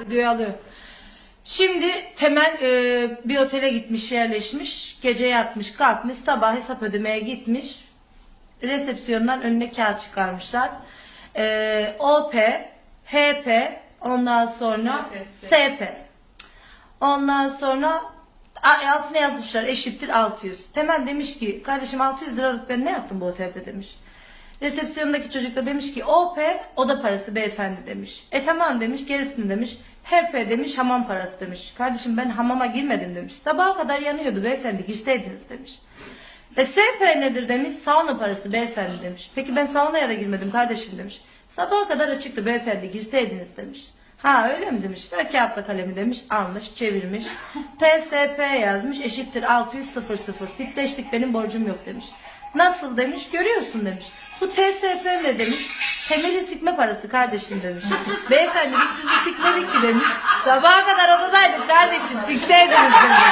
Videoyu alıyor. Şimdi Temel e, bir otele gitmiş yerleşmiş. Gece yatmış kalkmış sabah hesap ödemeye gitmiş. Resepsiyondan önüne kağıt çıkarmışlar. E, OP, HP ondan sonra SP. Ondan sonra a- altına yazmışlar eşittir 600. Temel demiş ki kardeşim 600 liralık ben ne yaptım bu otelde demiş. Resepsiyondaki çocuk da demiş ki OP oda parası beyefendi demiş. E tamam demiş gerisini demiş. HP demiş hamam parası demiş. Kardeşim ben hamama girmedim demiş. Sabaha kadar yanıyordu beyefendi girseydiniz demiş. E SP nedir demiş. Sauna parası beyefendi demiş. Peki ben saunaya da girmedim kardeşim demiş. Sabaha kadar açıktı beyefendi girseydiniz demiş. Ha öyle mi demiş. Ve kağıtla kalemi demiş. Almış çevirmiş. TSP yazmış eşittir 600 00. Fitleştik benim borcum yok demiş. Nasıl demiş görüyorsun demiş. Bu TSP ne demiş. Temeli sikme parası kardeşim demiş. Beyefendi biz sizi sikmedik ki demiş. Sabaha kadar odadaydık kardeşim sikseydiniz demiş.